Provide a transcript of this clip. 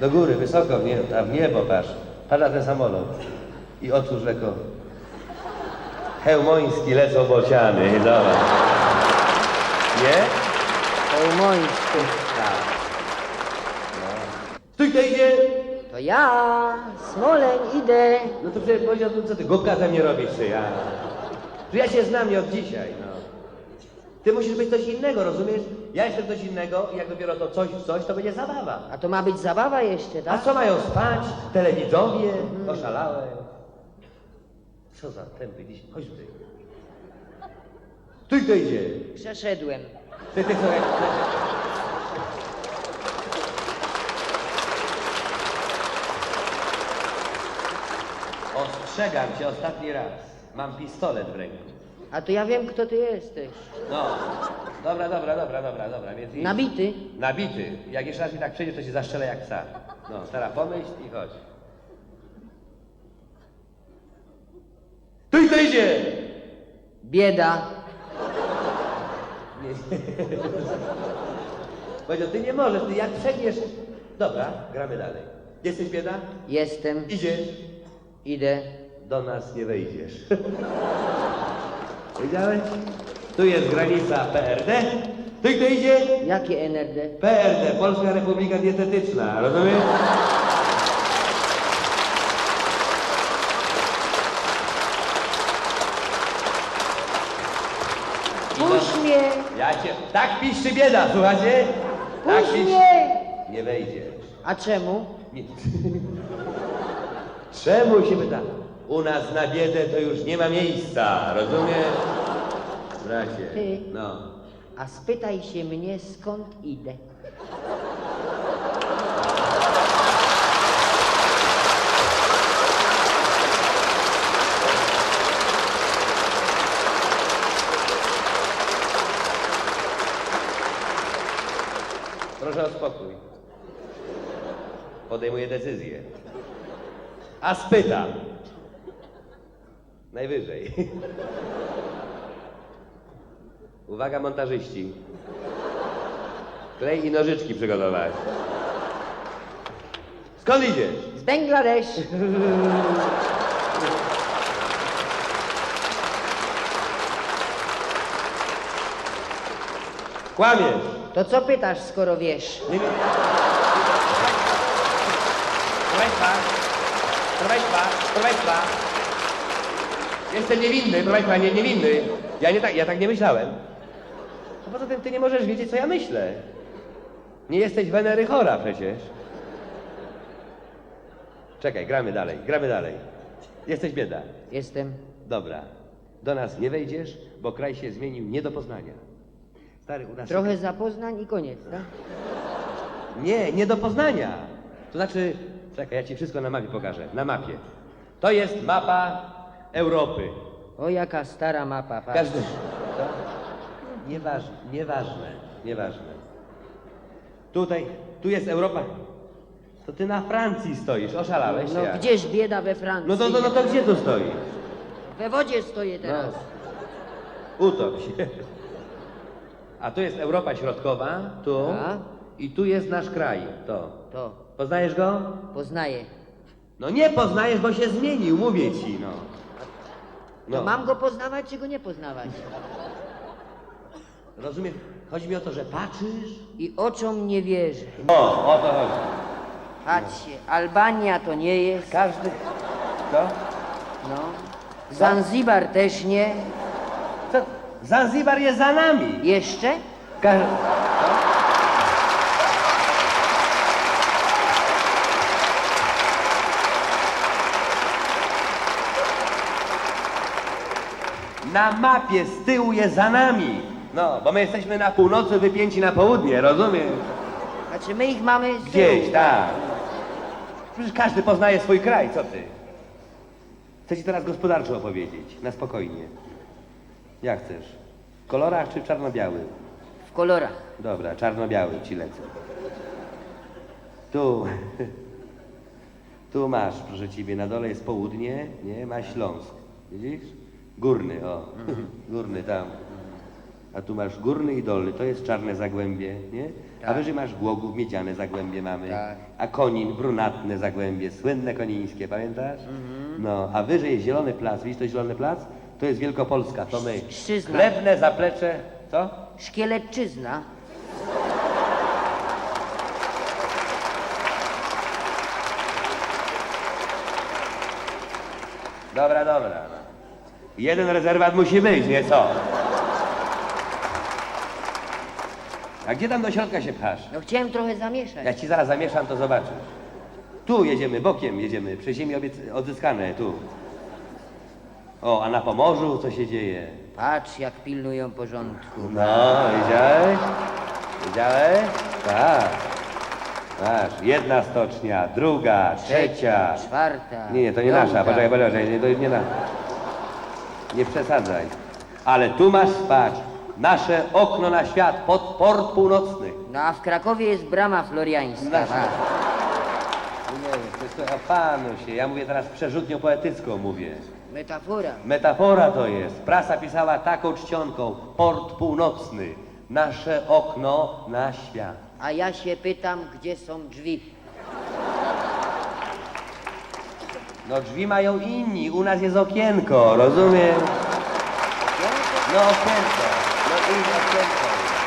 Do góry, wysoko, w niebo, a w niebo patrz. Patrz na ten samolot. I otwórz lekko. Hełmoński lecą bociany, zobacz. Nie? Pełmońscy. Tak. Stój, to idzie! To ja, Smoleń, idę. No to przecież powiedział, co ty, głupka ze mnie robisz, czy ja? Że ja się znam nie od dzisiaj, no. Ty musisz być coś innego, rozumiesz? Ja jestem coś innego i jak dopiero to coś w coś, to będzie zabawa. A to ma być zabawa jeszcze, A tak? co mają spać? Telewidzowie? Oszalałe. Co za tępy dziś. Chodź tutaj. Tuj to idzie. Przeszedłem. Ty, ty, słuchaj. Ostrzegam cię ostatni raz. Mam pistolet w ręku. A to ja wiem, kto ty jesteś. No. Dobra, dobra, dobra, dobra, dobra. Więc idź. Nabity? Nabity. Jak jeszcze raz mi tak przejdziesz, to się zastrzelę jak psa. No, teraz pomyśl i chodź. Tu i to idzie! Bieda. Nie. Powiedział, ty nie możesz, ty jak przegniesz... Dobra, gramy dalej. Jesteś bieda? Jestem. Idziesz. Idę. Do nas nie wejdziesz. Wiedziałeś? Tu jest granica PRD. Tu i to idzie? Jakie NRD? PRD, Polska Republika Dietetyczna, rozumiesz? Puść mnie! Ja cię... Tak piszczy bieda, słuchajcie? Tak Puść piszczy- mnie! Nie wejdziesz. A czemu? Czemu się pyta? U nas na biedę to już nie ma miejsca, rozumiesz? Bracie, Ty. no. A spytaj się mnie, skąd idę. Proszę o spokój. Podejmuję decyzję. A spytam. Najwyżej. Uwaga, montażyści. Klej i nożyczki przygotować. Skąd idziesz? Z Bangladesz. Kłamiesz. To co pytasz, skoro wiesz? Nie, nie. Proszę Państwa, proszę Państwa. Jestem niewinny, proszę Państwa, nie, niewinny. Ja, nie tak, ja tak nie myślałem. A poza tym ty nie możesz wiedzieć, co ja myślę. Nie jesteś Wenery chora przecież. Czekaj, gramy dalej, gramy dalej. Jesteś bieda. Jestem. Dobra. Do nas nie wejdziesz, bo kraj się zmienił nie do poznania. Stary, u nas... Trochę zapoznań i koniec, tak? Nie, nie do poznania. To znaczy, czekaj, ja ci wszystko na mapie pokażę. Na mapie. To jest mapa Europy. O, jaka stara mapa, patrz. Każdy. Nieważne, nieważne, nieważne. Tutaj, tu jest Europa. To ty na Francji stoisz, oszalałeś No jak? gdzież bieda we Francji? No to, no, no to gdzie tu stoisz? We wodzie stoję teraz. No. Utop się. A tu jest Europa Środkowa, tu. A? I tu jest nasz kraj, to. To Poznajesz go? poznaję. No nie poznajesz, bo się zmienił, mówię ci, no. To mam go poznawać, czy go nie poznawać? Rozumiesz? Chodzi mi o to, że patrzysz. I oczom nie wierzę. O, o to chodzi. Patrzcie, Albania to nie jest. Każdy. Co? No. Zanzibar też nie. Co? Zanzibar jest za nami. Jeszcze? Ka- Na mapie z tyłu jest za nami. No, bo my jesteśmy na północy wypięci na południe, rozumiesz? Znaczy my ich mamy z Gdzieś, tak. Przecież każdy poznaje swój kraj, co ty? Chcę ci teraz gospodarczo opowiedzieć, na spokojnie. Jak chcesz? W kolorach czy czarno-biały? W kolorach. Dobra, czarno-biały ci lecę. Tu. Tu masz, proszę ciebie, na dole jest południe, nie? Ma Śląsk. Widzisz? Górny, o. Górny tam. A tu masz górny i dolny, to jest czarne zagłębie, nie? A Tak. wyżej masz Głogów, Miedziane Zagłębie mamy. Tak. A Konin, brunatne Zagłębie, słynne konińskie, pamiętasz? Mhm. No, a wyżej jest Zielony Plac. Widzisz to Zielony Plac? To jest Wielkopolska, to my. Szczyzna. Chlebne zaplecze, co? Szkieletczyzna. Dobra, dobra. Jeden rezerwat musi być, nie co? A gdzie tam do środka się pchasz? No chciałem trochę zamieszać. Jak ci zaraz zamieszam, to zobaczysz. Tu jedziemy, bokiem jedziemy, przy ziemi obiec- odzyskane, tu. O, a na Pomorzu co się dzieje? Patrz, jak pilnują porządku. No, widziałeś? Widziałeś? Tak. Masz, jedna stocznia, druga, trzecia. Czwarta. Nie, nie, to nie piąta. nasza, poczekaj, poczekaj, nie, to nie na... Nie przesadzaj. Ale tu masz spać. Nasze okno na świat, pod port północny. No a w Krakowie jest brama floriańska. Patrz. Nie wiem, to jest panu się, ja mówię teraz przerzutnią poetycką mówię. Metafora. Metafora to jest. Prasa pisała taką czcionką. Port północny. Nasze okno na świat. A ja się pytam, gdzie są drzwi. No drzwi mają inni, u nas jest okienko, rozumiem? No okienko, no i okienko.